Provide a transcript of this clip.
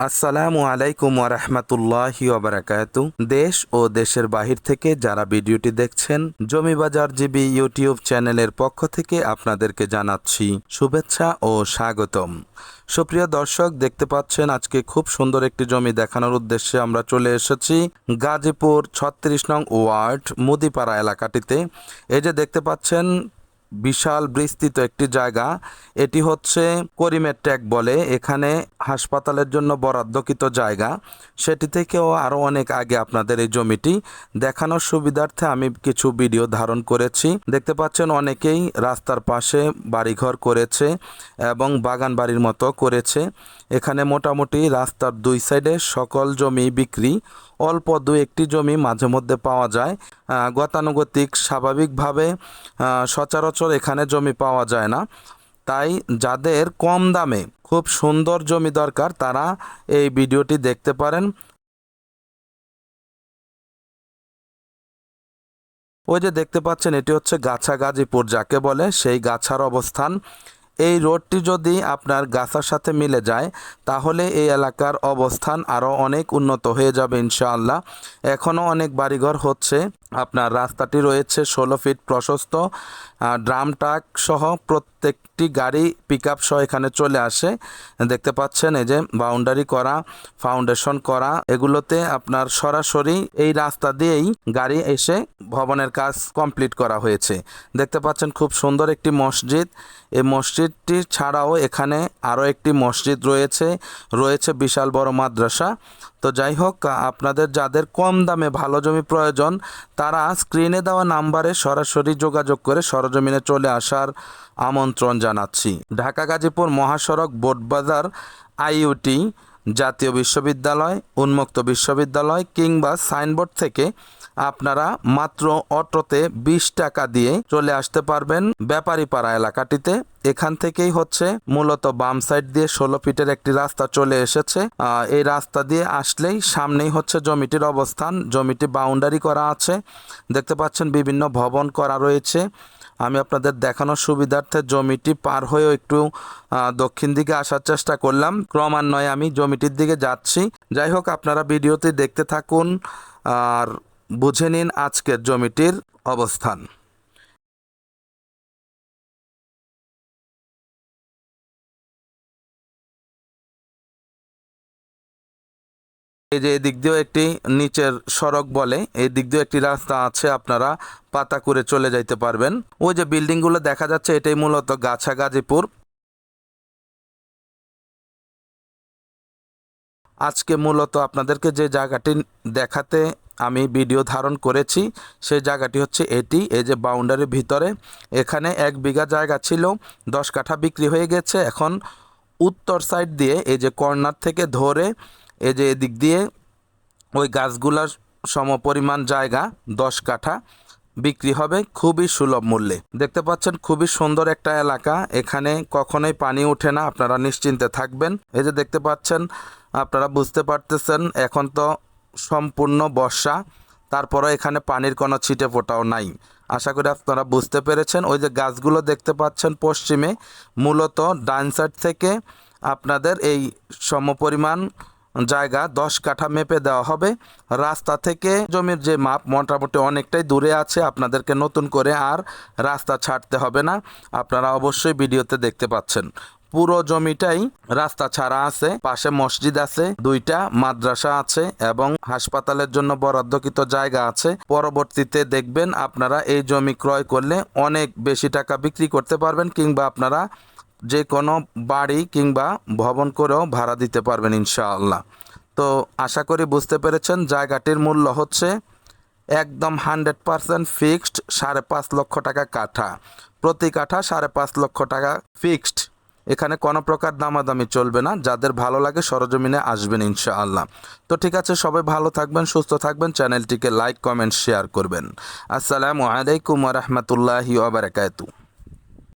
আসসালামু আলাইকুম ওরহমতুল্লাহি ওবরাকাতু দেশ ও দেশের বাহির থেকে যারা ভিডিওটি দেখছেন জমি বাজার জিবি ইউটিউব চ্যানেলের পক্ষ থেকে আপনাদেরকে জানাচ্ছি শুভেচ্ছা ও স্বাগতম। সুপ্রিয় দর্শক, দেখতে পাচ্ছেন আজকে খুব সুন্দর একটি জমি দেখানোর উদ্দেশ্যে আমরা চলে এসেছি গাজীপুর ছত্রিশ নং ওয়ার্ড মুদিপাড়া এলাকাটিতে। এই যে দেখতে পাচ্ছেন বিশাল বিস্তৃত একটি জায়গা। এটি হচ্ছে করিমের ট্যাগ বলে। এখানে হাসপাতালের জন্য বরাদ্দকৃত জায়গা। সেটি থেকেও আরও অনেক আগে আপনাদের এই জমিটি দেখানোর সুবিধার্থে আমি কিছু ভিডিও ধারণ করেছি। দেখতে পাচ্ছেন অনেকেই রাস্তার পাশে বাড়িঘর করেছে এবং বাগান বাড়ির মতো করেছে। এখানে মোটামুটি রাস্তার দুই সাইডে সকল জমি বিক্রি অল্প দু একটি জমি মাঝে মধ্যে পাওয়া যায়। গতানুগতিক, স্বাভাবিকভাবে সচরাচর এখানে জমি পাওয়া যায় না। তাই যাদের কম দামে খুব সুন্দর জমি দরকার, তারা এই ভিডিওটি দেখতে পারেন। ওই যে দেখতে পাচ্ছেন, এটি হচ্ছে গাছা গাজীপুর যাকে বলে, সেই গাছার অবস্থান। এই রোডটি যদি আপনার গাছার সাথে মিলে যায়, তাহলে এই এলাকার অবস্থান আরও অনেক উন্নত হয়ে যাবে ইনশাআল্লাহ। এখনও অনেক বাড়িঘর হচ্ছে। আপনার রাস্তাটি রয়েছে ষোলো ফিট প্রশস্ত ড্রাম ট্রাক সহ প্রত্যেকটি গাড়ি পিক সহ এখানে চলে আসে। দেখতে পাচ্ছেন এই যে বাউন্ডারি করা ফাউন্ডেশন করা, এগুলোতে আপনার সরাসরি এই রাস্তা দিয়েই গাড়ি এসে ভবনের কাজ কমপ্লিট করা হয়েছে। দেখতে পাচ্ছেন খুব সুন্দর একটি মসজিদ, এই মসজিদটি ছাড়াও এখানে আরও একটি মসজিদ রয়েছে রয়েছে বিশাল বড় মাদ্রাসা। তো যাই হোক, আপনাদের যাদের কম দামে ভালো জমি প্রয়োজন তারা স্ক্রিনে দেওয়া নাম্বারে সরাসরি যোগাযোগ করে সরজমিনে চলে আসার আমন্ত্রণ জানাচ্ছি। ঢাকা গাজীপুর মহাসড়ক, বোটবাজার, আইইউটি জাতীয় বিশ্ববিদ্যালয়, উন্মুক্ত বিশ্ববিদ্যালয় কিংবা সাইনবোর্ড থেকে আপনারা মাত্র অটোতে বিশ টাকা দিয়ে চলে আসতে পারবেন ব্যাপারীপাড়া এলাকাটিতে। এখান থেকেই হচ্ছে মূলত বাম সাইড দিয়ে ষোলো ফিটের একটি রাস্তা চলে এসেছে। এই রাস্তা দিয়ে আসলেই সামনেই হচ্ছে জমিটির অবস্থান। জমিটি বাউন্ডারি করা আছে। দেখতে পাচ্ছেন বিভিন্ন ভবন করা রয়েছে। আমি আপনাদের দেখানোর সুবিধার্থে জমিটি পার হয়েও একটু দক্ষিণ দিকে আসার চেষ্টা করলাম। ক্রমান্বয়ে আমি জমিটির দিকে যাচ্ছি। যাই হোক, আপনারা ভিডিওতে দেখতে থাকুন আর বুঝে নিন আজকের জমিটির অবস্থান। এই যে এদিক দিয়েও একটি নিচের সড়ক বলে এই দিক দিয়েও একটি রাস্তা আছে, আপনারা পাতা করে চলে যাইতে পারবেন। ওই যে বিল্ডিংগুলো দেখা যাচ্ছে, এটাই মূলত গাছা গাজীপুর। আজকে মূলত আপনাদেরকে যে জায়গাটি দেখাতে আমি ভিডিও ধারণ করেছি, সেই জায়গাটি হচ্ছে এটি, এই যে বাউন্ডারির ভিতরে। এখানে এক বিঘা জায়গা ছিল, দশ কাঠা বিক্রি হয়ে গেছে। এখন উত্তর সাইড দিয়ে এই যে কর্নার থেকে ধরে এই যে এদিক দিয়ে ওই গাছগুলার সমপরিমাণ জায়গা দশ কাঠা বিক্রি হবে খুবই সুলভ মূল্যে। দেখতে পাচ্ছেন খুবই সুন্দর একটা এলাকা। এখানে কখনোই পানি ওঠে না, আপনারা নিশ্চিন্তে থাকবেন। এই যে দেখতে পাচ্ছেন, আপনারা বুঝতে পারতেছেন, এখন তো সম্পূর্ণ বর্ষা তারপরে এখানে পানির কোনো ছিটে ফোটাও নাই। আশা করি আপনারা বুঝতে পেরেছেন, ওই যে গাছগুলো দেখতে পাচ্ছেন পশ্চিমে, মূলত ডান সাইড থেকে আপনাদের এই সমপরিমাণ জায়গা দশ কাঠা মেপে দেওয়া হবে। রাস্তা থেকে জমির যে মাপ, মোটামুটি অনেকটাই দূরে আছে, আপনাদেরকে নতুন করে আর রাস্তা ছাড়তে হবে না। আপনারা অবশ্যই ভিডিওতে দেখতে পাচ্ছেন। পুরো জমিটাই রাস্তা ছাড়া আছে, পাশে মসজিদ আছে, দুইটা মাদ্রাসা আছে এবং হাসপাতালের জন্য বরাদ্দকৃত জায়গা আছে। পরবর্তীতে দেখবেন আপনারা এই জমি ক্রয় করলে অনেক বেশি টাকা বিক্রি করতে পারবেন কিংবা আপনারা যে কোনো বাড়ি কিংবা ভবন করেও ভাড়া দিতে পারবেন ইনশাআল্লাহ। তো আশা করি বুঝতে পেরেছেন, জায়গাটির মূল্য হচ্ছে একদম হান্ড্রেড পারসেন্ট ফিক্সড সাড়ে পাঁচ লক্ষ টাকা কাঠা। প্রতি কাঠা সাড়ে পাঁচ লক্ষ টাকা ফিক্সড। এখানে কোনো প্রকার দামাদামি চলবে না, যাদের ভালো লাগে সরজমিনে আসবেন ইনশাআল্লাহ। তো ঠিক আছে, সবাই ভালো থাকবেন, সুস্থ থাকবেন, চ্যানেলটিকে লাইক, কমেন্ট, শেয়ার করবেন। আসসালামু আলাইকুম রহমতুল্লাহি ওবরাকাতু